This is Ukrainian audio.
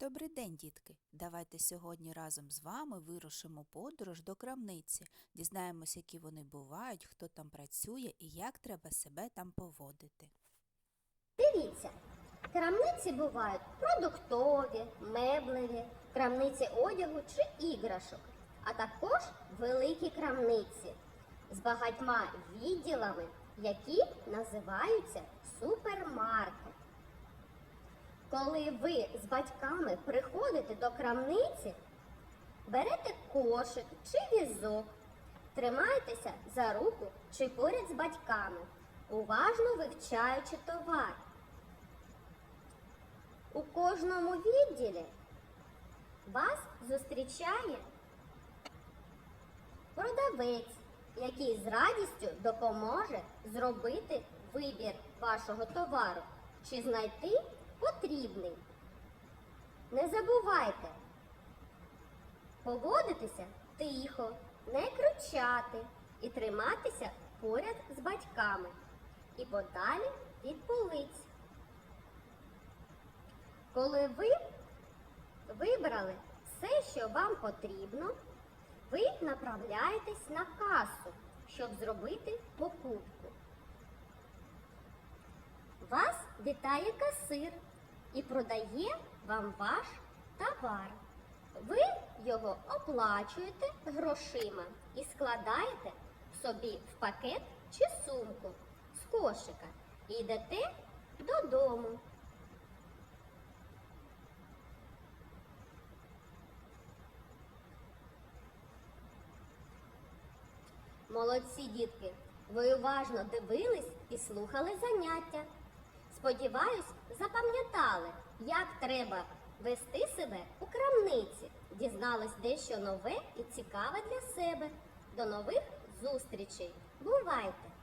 Добрий день, дітки! Давайте сьогодні разом з вами вирушимо подорож до крамниці, дізнаємось, які вони бувають, хто там працює і як треба себе там поводити. Дивіться, крамниці бувають продуктові, меблеві, крамниці одягу чи іграшок, а також великі крамниці з багатьма відділами, які називаються супермаркет. Коли ви з батьками приходите до крамниці, берете кошик чи візок, тримайтеся за руку чи поряд з батьками, уважно вивчаючи товар. У кожному відділі вас зустрічає продавець, який з радістю допоможе зробити вибір вашого товару чи знайти потрібний. Не забувайте поводитися тихо, не кричати і триматися поряд з батьками і подалі від полиць. Коли ви вибрали все, що вам потрібно, ви направляєтесь на касу, щоб зробити покупку. Вас вітає касир і продає вам ваш товар. Ви його оплачуєте грошима і складаєте собі в пакет чи сумку з кошика і йдете додому. Молодці дітки, ви уважно дивились і слухали заняття. Сподіваюсь, запам'ятали, як треба вести себе у крамниці, дізнались дещо нове і цікаве для себе. До нових зустрічей! Бувайте!